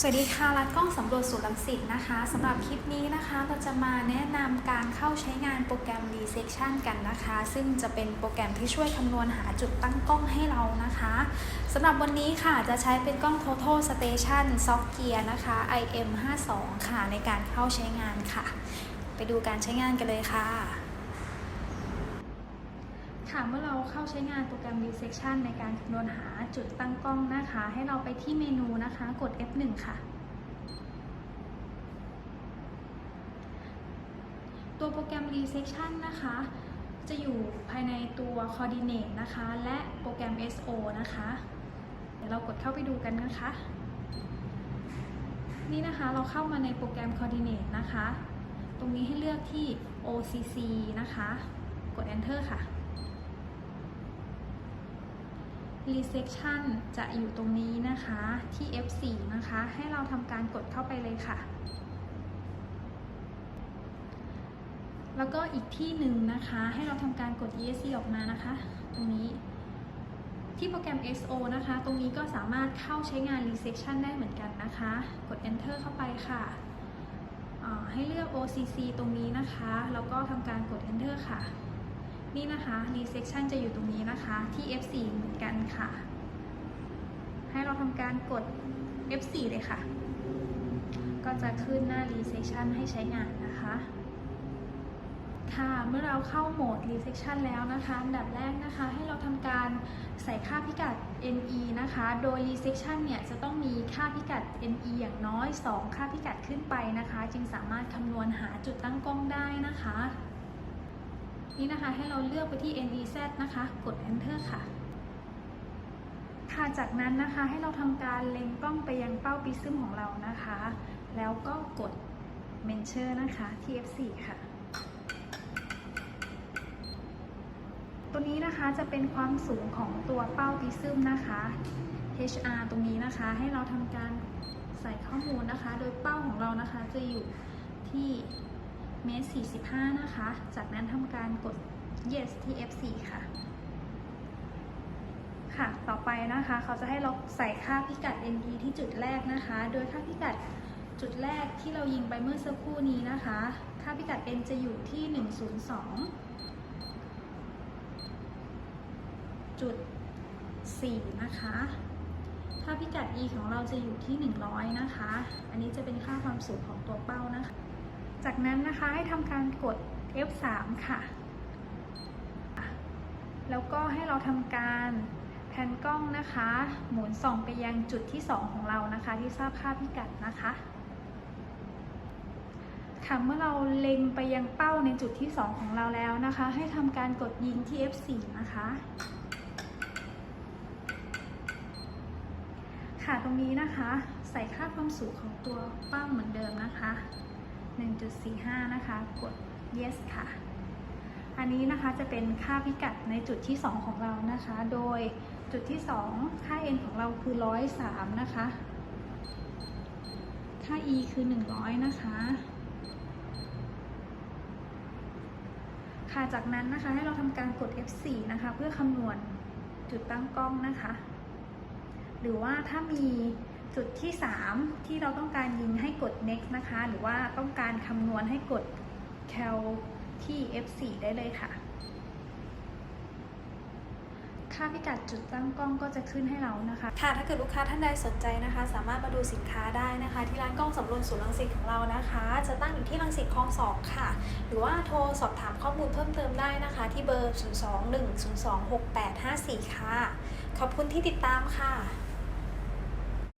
สวัสดีค่ะรัดกล้องสำรวจสู่ลังสิตนะคะสำหรับคลิปนี้นะคะเราจะมาแนะนำการเข้าใช้งานโปรแกรม Resection กันนะคะ ซึ่งจะเป็นโปรแกรมที่ช่วยคำนวณหาจุดตั้งกล้องให้เรานะคะสำหรับวันนี้ค่ะจะใช้เป็นกล้อง Total Station Soft Gear นะคะ IM52 ค่ะในการเข้าใช้งานค่ะ ไปดูการใช้งานกันเลยค่ะ ค่ะเมื่อเราเข้าใช้งานโปรแกรม Resection ในการคำนวณหาจุดตั้งกล้องนะคะ ให้เราไปที่เมนูนะคะ กด F1 ค่ะ ตัวโปรแกรม Resection นะคะ จะอยู่ภายในตัว Coordinate นะคะ และโปรแกรม SO นะคะ เดี๋ยวเรากดเข้าไปดูกันนะคะ นี่นะคะเราเข้ามาในโปรแกรม Coordinate นะคะ ตรงนี้ให้เลือกที่ OCC นะคะ กด Enter ค่ะ resection จะอยู่ตรงนี้นะคะที่ F4 นะคะ ให้เราทำการกดเข้าไปเลยค่ะ แล้วก็อีกที่หนึ่งนะคะ ให้เราทำการกด ESC ออกมานะคะ ตรงนี้ที่โปรแกรม SO นะคะ ตรงนี้ก็สามารถเข้าใช้งาน resection ได้เหมือนกันนะคะ กด Enter เข้าไปค่ะ ให้เลือก OCC ตรงนี้นะคะ แล้วก็ทำการกด Enter ค่ะ นี่นะคะ resection จะอยู่ตรงนี้นะคะที่ F4 เหมือนกันค่ะ ให้เราทำการกด F4 เลยค่ะ ก็จะขึ้นหน้า resection ให้ใช้งานนะคะค่ะเมื่อเราเข้าโหมด resection แล้วนะคะอันดับแรกนะคะให้เราทำการใส่ค่าพิกัด NE นะคะ โดย resection เนี่ยจะต้องมีค่าพิกัด NE อย่างน้อย 2 ค่าพิกัดขึ้นไปนะคะ จึงสามารถคำนวณหาจุดตั้งกล้องได้นะคะ นี่นะคะให้เราเลือกไปที่ NEZ นะคะ กด Enter ค่ะ ค่ะจากนั้นนะคะให้เราทำการเล็งกล้องไปยังเป้าปิซึมของเรานะคะ แล้วก็กด Mention นะคะ ที่ F4 ค่ะ ตัวนี้นะคะจะเป็นความสูงของตัวเป้าปิซึมนะคะ HR ตรงนี้นะคะให้เราทำการใส่ข้อมูลนะคะ โดยเป้าของเรานะคะจะอยู่ที่ เมตร45 นะคะ จากนั้นทำการกด yes ที่ F4 ค่ะ ค่ะ ต่อไปนะคะ เขาจะให้เราใส่ค่าพิกัด ND ที่จุดแรกนะคะ โดยค่าพิกัดจุดแรกที่เรายิงไปเมื่อสักครู่นี้นะคะ ค่าพิกัด N จะอยู่ที่ 102จุด4นะคะ ค่าพิกัด E ของเราจะอยู่ที่ 100 นะคะ อันนี้จะเป็นค่าความสูงของตัวเป้านะคะ จากนั้นนะคะให้ทำการกด F3 ค่ะ แล้วก็ให้เราทำการแพนกล้องนะคะ หมุนส่องไปยังจุดที่ 2 ของเรานะคะ ที่ทราบค่าพิกัดนะคะค่ะเมื่อเราเล็งไปยังเป้าในจุดที่ 2 ของเราแล้วนะคะ ให้ทำการกดยิงที่ F4 นะคะ ค่ะตรงนี้นะคะ ใส่ค่าความสูงของตัวเป้าเหมือนเดิมนะคะ 1.45 นะคะ กด yes ค่ะ อันนี้นะคะจะเป็นค่าพิกัดในจุดที่ 2 ของเรานะคะ โดยจุดที่ 2 ค่า n ของเราคือ 103 นะคะ ค่า e คือ 100 นะคะ ค่ะ จากนั้นนะคะให้เราทำการกด F4 นะคะ เพื่อคำนวณจุดตั้งกล้องนะคะ หรือว่าถ้ามี จุดที่ 3 ที่เราต้องการยิงให้กด next นะคะ หรือว่าต้องการคำนวณให้กด cal ที่ F4 ได้เลยค่ะ ค่าพิกัดจุดตั้งกล้องก็จะขึ้นให้เรานะคะค่ะถ้าเกิดลูกค้าท่านใดสนใจนะคะ สามารถมาดูสินค้าได้นะคะ ที่ร้านกล้องสำรวจศูนย์รังสิตของเรานะคะ จะตั้งอยู่ที่รังสิตคลองสองค่ะ หรือว่าโทรสอบถามข้อมูลเพิ่มเติมได้นะคะ ที่เบอร์ 021026854 ค่ะ ขอบคุณที่ติดตามค่ะ